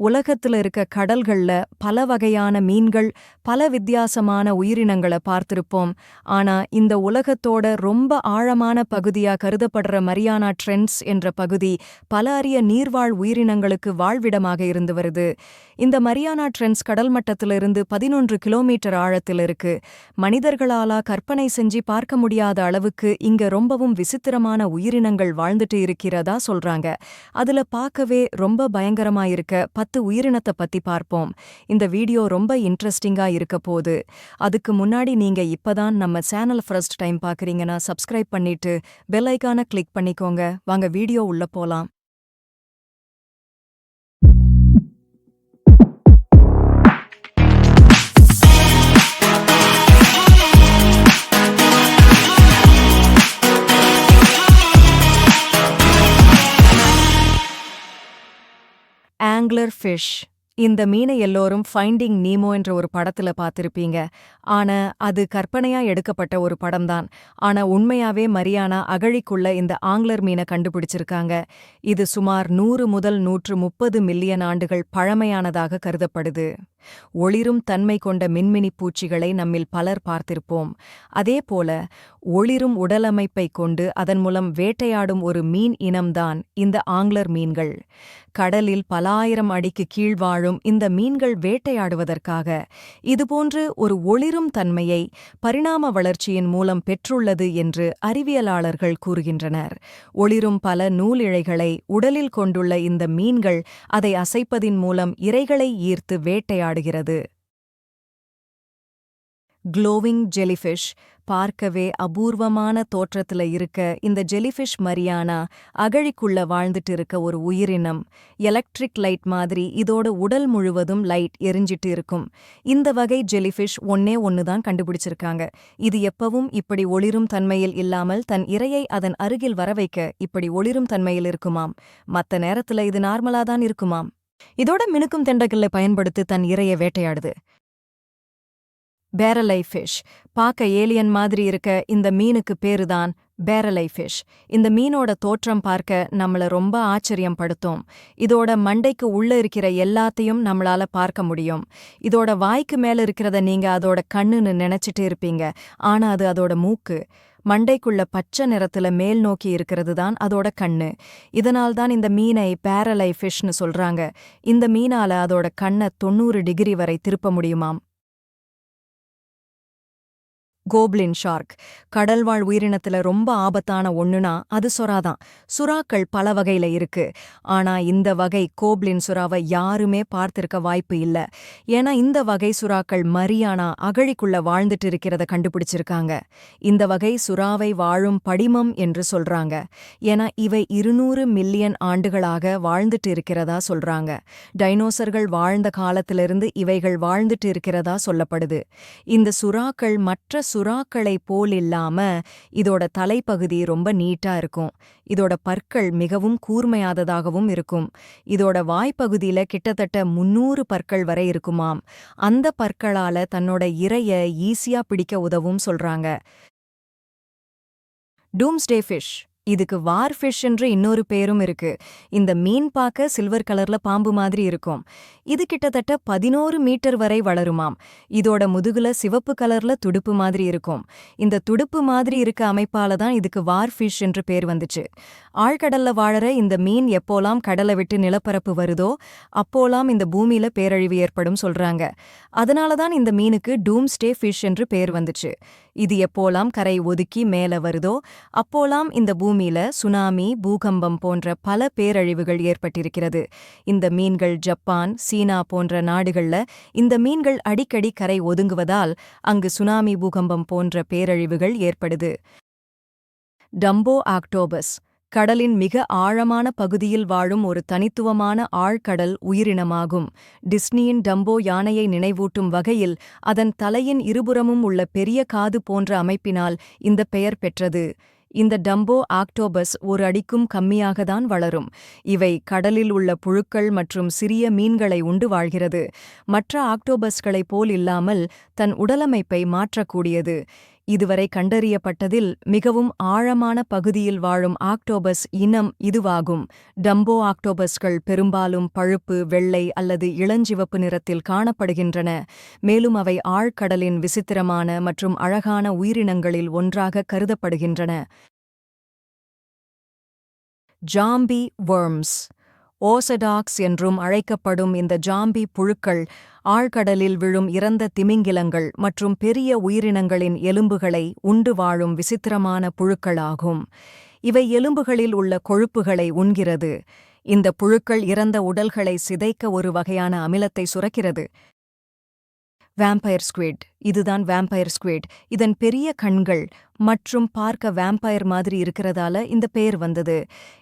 உலகத்துல இருக்க கடல்கள்ல பல வகையான மீன்கள் பல வித்தியாசமான உயிரினங்களை பார்த்திருப்போம். ஆனா இந்த உலகத்தோட ரொம்ப ஆழமான பகுதியா கருதப்படுற மரியானா ட்ரெண்ட்ஸ் என்ற பகுதி பல அரிய நீர்வாழ் உயிரினங்களுக்கு வாழ்விடமாக இருந்து வருது. இந்த மரியானா ட்ரெண்ட்ஸ் கடல் மட்டத்திலிருந்து பதினொன்று கிலோமீட்டர் ஆழத்தில் இருக்கு. மனிதர்களாலா கற்பனை செஞ்சு பார்க்க முடியாத அளவுக்கு இங்க ரொம்பவும் விசித்திரமான உயிரினங்கள் வாழ்ந்துட்டு இருக்கிறதா சொல்றாங்க. அதுல பார்க்கவே ரொம்ப பயங்கரமா இருக்க பத்து உயிரினத்தை பத்தி பார்ப்போம். இந்த வீடியோ ரொம்ப இன்ட்ரெஸ்டிங்கா இருக்க போது அதுக்கு முன்னாடி நீங்க இப்பதான் நம்ம சேனல் ஃபர்ஸ்ட் டைம் பார்க்கறீங்கன்னா சப்ஸ்கிரைப் பண்ணிட்டு பெல் ஐகானை கிளிக் பண்ணிக்கோங்க. வாங்க வீடியோ உள்ள போலாம். ஆங்க்லர் ஃபிஷ் இந்த மீனை எல்லோரும் ஃபைண்டிங் நீமோ என்ற ஒரு படத்துல பார்த்திருப்பீங்க. ஆனா அது கற்பனையா எடுக்கப்பட்ட ஒரு படம்தான். ஆனா உண்மையாவே மரியானா அகழிக்குள்ள இந்த ஆங்கிலர் மீனை கண்டுபிடிச்சிருக்காங்க. இது சுமார் நூறு முதல் நூற்று முப்பது மில்லியன் ஆண்டுகள் பழமையானதாக கருதப்படுது. ஒளிரும் தன்மை கொண்ட மின்மினி பூச்சிகளை நம்மில் பலர் பார்த்திருப்போம். அதேபோல ஒளிரும் உடலமைப்பை கொண்டு அதன் மூலம் வேட்டையாடும் ஒரு மீன் இனம்தான் இந்த ஆங்கிலர் மீன்கள். கடலில் பலாயிரம் அடிக்கு கீழ் வாழும் இந்த மீன்கள் வேட்டையாடுவதற்காக. இதுபோன்று ஒரு ஒளிரும் தன்மையை பரிணாம வளர்ச்சியின் மூலம் பெற்றுள்ளது என்று அறிவியலாளர்கள் கூறுகின்றனர். ஒளிரும் பல நூலிழைகளை உடலில் கொண்டுள்ள இந்த மீன்கள் அதை அசைப்பதின் மூலம் இரைகளை ஈர்த்து வேட்டையாடுகிறது. க்ளோவிங் ஜெலிஃபிஷ் பார்க்கவே அபூர்வமான தோற்றத்துல இருக்க இந்த ஜெலிஃபிஷ் மரியானா அகழிக்குள்ள வாழ்ந்துட்டு இருக்க ஒரு உயிரினம். எலக்ட்ரிக் லைட் மாதிரி இதோட உடல் முழுவதும் லைட் எரிஞ்சிட்டு இருக்கும். இந்த வகை ஜெலிஃபிஷ் ஒன்னே ஒன்னு தான் கண்டுபிடிச்சிருக்காங்க. இது எப்பவும் இப்படி ஒளிரும் தன்மையில் இல்லாமல் தன் இரையை அதன் அருகில் வரவைக்க இப்படி ஒளிரும் தன்மையில் இருக்குமாம். மத்த நேரத்துல இது நார்மலா தான் இருக்குமாம். இதோட மினுக்கும் தெண்டக்கல்லை பயன்படுத்தி தன் இரையை வேட்டையாடுது. பேரலை ஃபிஷ் பார்க்க ஏலியன் மாதிரி இருக்க இந்த மீனுக்கு பேருதான் பேரலை ஃபிஷ் இந்த மீனோட தோற்றம் பார்க்க நம்மள ரொம்ப ஆச்சரியம் படுத்தும் இதோட மண்டைக்கு உள்ள இருக்கிற எல்லாத்தையும் நம்மளால பார்க்க முடியும். இதோட வாய்க்கு மேல இருக்கிறத நீங்க அதோட கண்ணுன்னு நினைச்சிட்டு இருப்பீங்க. ஆனா அது அதோட மூக்கு. மண்டைக்குள்ள பச்சை நிறத்துல மேல் நோக்கி இருக்கிறது தான் அதோட கண்ணு. இதனால்தான் இந்த மீனை பேரலை ஃபிஷ்னு சொல்றாங்க. இந்த மீனால அதோட கண்ணை தொண்ணூறு டிகிரி வரை திருப்ப முடியுமாம். Goblin shark. கடல்வாழ் உயிரினத்துல ரொம்ப ஆபத்தான ஒண்ணுனா அது சுறாதான் சுறாக்கள் பல வகையில இருக்கு. ஆனா இந்த வகை கோப்ளின் சுறாவை யாருமே பார்த்திருக்க வாய்ப்பு இல்ல. ஏன்னா இந்த வகை சுறாக்கள் மரியானா அகழிக்குள்ள வாழ்ந்துட்டு இருக்கிறத கண்டுபிடிச்சிருக்காங்க. இந்த வகை சுறாவை வாழும் படிமம் என்று சொல்றாங்க. ஏன்னா இவை இருநூறு மில்லியன் ஆண்டுகளாக வாழ்ந்துட்டு இருக்கிறதா சொல்றாங்க. டைனோசர்கள் வாழ்ந்த காலத்திலிருந்து இவைகள் வாழ்ந்துட்டு இருக்கிறதா சொல்லப்படுது. இந்த சுறாக்கள் மற்ற சுறாக்களை போலில்லாம இதோட தலைப்பகுதி ரொம்ப நீட்டா இருக்கும். இதோட பற்கள் மிகவும் கூர்மையாததாகவும் இருக்கும். இதோட வாய்ப்பகுதியில கிட்டத்தட்ட முன்னூறு பற்கள் வரை இருக்குமாம். அந்த பற்களால தன்னோட இரைய ஈஸியா பிடிக்க உதவும் சொல்றாங்க. Doomsday fish. இதுக்கு வார் ஃபிஷ் என்று இன்னொரு பேரும் இருக்கு. இந்த மீன் பார்க்க சில்வர் கலர்ல பாம்பு மாதிரி இருக்கும். இது கிட்டத்தட்ட பதினோரு மீட்டர் வரை வளருமாம். இதோட முதுகுல சிவப்பு கலர்ல துடுப்பு மாதிரி இருக்கும். இந்த துடுப்பு மாதிரி இருக்க அமைப்பால தான் இதுக்கு வார் ஃபிஷ் என்று பேர் வந்துச்சு. ஆழ்கடல்ல வாழற இந்த மீன் எப்போலாம் கடலை விட்டு நிலப்பரப்பு வருதோ அப்போலாம் இந்த பூமியில பேரழிவு ஏற்படும் சொல்றாங்க. அதனால தான் இந்த மீனுக்கு டூம்ஸ்டே ஃபிஷ் என்று பேர் வந்துச்சு. இது எப்போலாம் கரை ஒதுக்கி மேல வருதோ அப்போலாம் இந்த பூமி பூமியில சுனாமி பூகம்பம் போன்ற பல பேரழிவுகள் ஏற்பட்டிருக்கிறது. இந்த மீன்கள் ஜப்பான் சீனா போன்ற நாடுகள்ல இந்த மீன்கள் அடிக்கடி கரை ஒதுங்குவதால் அங்கு சுனாமி பூகம்பம் போன்ற பேரழிவுகள் ஏற்படுது. டம்போ ஆக்டோபஸ் கடலின் மிக ஆழமான பகுதியில் வாழும் ஒரு தனித்துவமான ஆழ்கடல் உயிரினமாகும். டிஸ்னியின் டம்போ யானையை நினைவூட்டும் வகையில் அதன் தலையின் இருபுறமும் உள்ள பெரிய காது போன்ற அமைப்பினால் இந்த பெயர் பெற்றது. இந்த டம்போ ஆக்டோபஸ் ஒரு அடிக்கும் கம்மியாகத்தான் வளரும். இவை கடலில் உள்ள புழுக்கள் மற்றும் சிறிய மீன்களை உண்டு வாழ்கிறது. மற்ற ஆக்டோபஸ்களைப் போல் இல்லாமல் தன் உடலமைப்பை மாற்றக்கூடியது. இதுவரை கண்டறியப்பட்டதில் மிகவும் ஆழமான பகுதியில் வாழும் ஆக்டோபஸ் இனம் இதுவாகும். டம்போ ஆக்டோபஸ்கள் பெரும்பாலும் பழுப்பு வெள்ளை அல்லது இளஞ்சிவப்பு நிறத்தில் காணப்படுகின்றன. மேலும் அவை ஆழ்கடலின் விசித்திரமான மற்றும் அழகான உயிரினங்களில் ஒன்றாக கருதப்படுகின்றன. ஜாம்பி வர்ம்ஸ். ஓசடாக்ஸ் என்றும் அழைக்கப்படும் இந்த ஜாம்பி புழுக்கள் ஆழ்கடலில் விழும் இறந்த திமிங்கிலங்கள் மற்றும் பெரிய உயிரினங்களின் எலும்புகளை உண்டு வாழும் விசித்திரமான புழுக்களாகும். இவை எலும்புகளில் உள்ள கொழுப்புகளை உண்கிறது. இந்த புழுக்கள் இறந்த உடல்களை சிதைக்க ஒரு வகையான அமிலத்தை சுரக்கிறது. வேம்பயர் ஸ்குவிட் இதுதான் வேம்பயர் ஸ்குவிட் இதன் பெரிய கண்கள் மற்றும் பார்க்க வேம்பயர் மாதிரி இருக்கிறதால இந்த பெயர் வந்தது.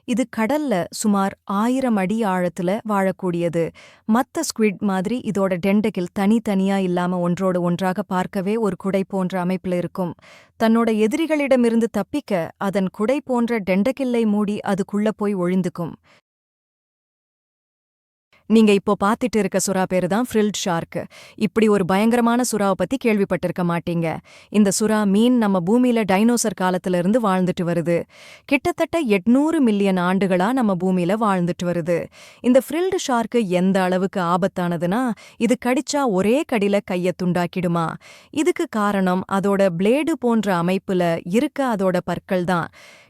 இது கடல்ல சுமார் ஆயிரம் அடி ஆழத்துல வாழக்கூடியது. மத்த ஸ்குவிட் மாதிரி இதோட டெண்டகில் தனித்தனியா இல்லாம ஒன்றோட ஒன்றாக பார்க்கவே ஒரு குடை போன்ற அமைப்புல இருக்கும். தன்னோட எதிரிகளிடமிருந்து தப்பிக்க அதன் குடை போன்ற டெண்டகில்லை மூடி அதுக்குள்ள போய் ஒழிந்துக்கும் நீங்க இப்போ பாத்துட்டு இருக்க சுறா பேரு தான் ஃப்ரில்ட் ஷார்க் இப்படி ஒரு பயங்கரமான சுறாவை பத்தி கேள்விப்பட்டிருக்க மாட்டீங்க. இந்த சுறா மீன் நம்ம பூமியில டைனோசர் காலத்துல இருந்து வாழ்ந்துட்டு வருது. கிட்டத்தட்ட எட்நூறு மில்லியன் ஆண்டுகளா நம்ம பூமியில வாழ்ந்துட்டு வருது. இந்த ஃப்ரில்டு ஷார்க்கு எந்த அளவுக்கு ஆபத்தானதுன்னா இது கடிச்சா ஒரே கடில கைய துண்டாக்கிடுமா. இதுக்கு காரணம் அதோட பிளேடு போன்ற அமைப்புல இருக்க அதோட பற்கள் தான்.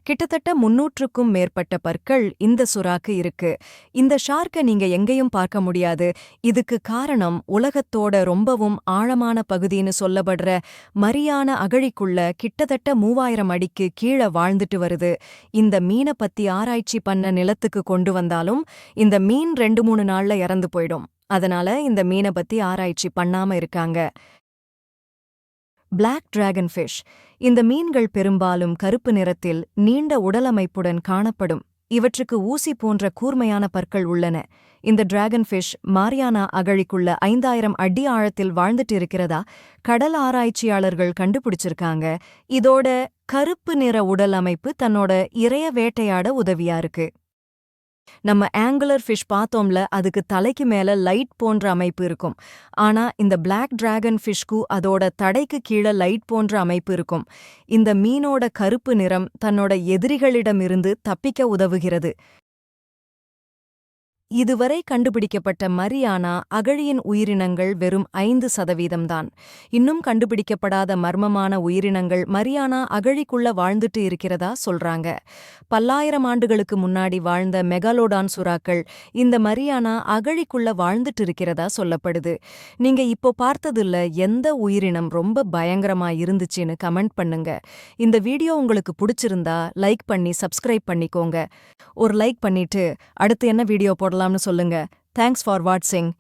கிட்டத்தட்ட முன்னூற்றுக்கும் மேற்பட்ட பற்கள் இந்த சுறாக்கு இருக்கு. இந்த ஷார்க்க நீங்க எங்கேயும் பார்க்க முடியாது. இதுக்கு காரணம் உலகத்தோட ரொம்பவும் ஆழமான பகுதின்னு சொல்லப்படுற மரியான அகழிக்குள்ள கிட்டத்தட்ட மூவாயிரம் அடிக்கு கீழே வாழ்ந்துட்டு வருது. இந்த மீனை பத்தி ஆராய்ச்சி பண்ண நிலத்துக்கு கொண்டு வந்தாலும் இந்த மீன் ரெண்டு மூணு நாள்ல இறந்து போயிடும். அதனால இந்த மீனை பத்தி ஆராய்ச்சி பண்ணாம இருக்காங்க. பிளாக் டிராகன் ஃபிஷ் இந்த மீன்கள் பெரும்பாலும் கருப்பு நிறத்தில் நீண்ட உடலமைப்புடன் காணப்படும். இவற்றுக்கு ஊசி போன்ற கூர்மையான பற்கள் உள்ளன. இந்த டிராகன் ஃபிஷ் மாரியானா அகழிக்குள்ள ஐந்தாயிரம் அடி ஆழத்தில் வாழ்ந்துட்டு இருக்கிறதா கடல் ஆராய்ச்சியாளர்கள் கண்டுபிடிச்சிருக்காங்க. இதோட கருப்பு நிற உடல் அமைப்பு தன்னோட இறைய வேட்டையாட உதவியா இருக்கு. நம்ம ஆங்குலர் ஃபிஷ் பார்த்தோம்ல அதுக்கு தலைக்கு மேல லைட் போன்ற அமைப்பு இருக்கும். ஆனா இந்த பிளாக் டிராகன் ஃபிஷ்க்கு அதோட தடைக்கு கீழே லைட் போன்ற அமைப்பு இருக்கும். இந்த மீனோட கருப்பு நிறம் தன்னோட எதிரிகளிடமிருந்து தப்பிக்க உதவுகிறது. இதுவரை கண்டுபிடிக்கப்பட்ட மரியானா அகழியின் உயிரினங்கள் வெறும் ஐந்து சதவீதம்தான். இன்னும் கண்டுபிடிக்கப்படாத மர்மமான உயிரினங்கள் மரியானா அகழிக்குள்ள வாழ்ந்துட்டு இருக்கிறதா சொல்றாங்க. பல்லாயிரம் ஆண்டுகளுக்கு முன்னாடி வாழ்ந்த மெகாலோடான் சுறாக்கள் இந்த மரியானா அகழிக்குள்ள வாழ்ந்துட்டு இருக்கிறதா சொல்லப்படுது. நீங்க இப்போ பார்த்ததுல எந்த உயிரினம் ரொம்ப பயங்கரமா இருந்துச்சுன்னு கமெண்ட் பண்ணுங்க. இந்த வீடியோ உங்களுக்கு பிடிச்சிருந்தா லைக் பண்ணி சப்ஸ்கிரைப் பண்ணிக்கோங்க. ஒரு லைக் பண்ணிட்டு அடுத்து என்ன வீடியோ போடலாம்னு சொல்லுங்க. தேங்க்ஸ் ஃபார் வாட்சிங்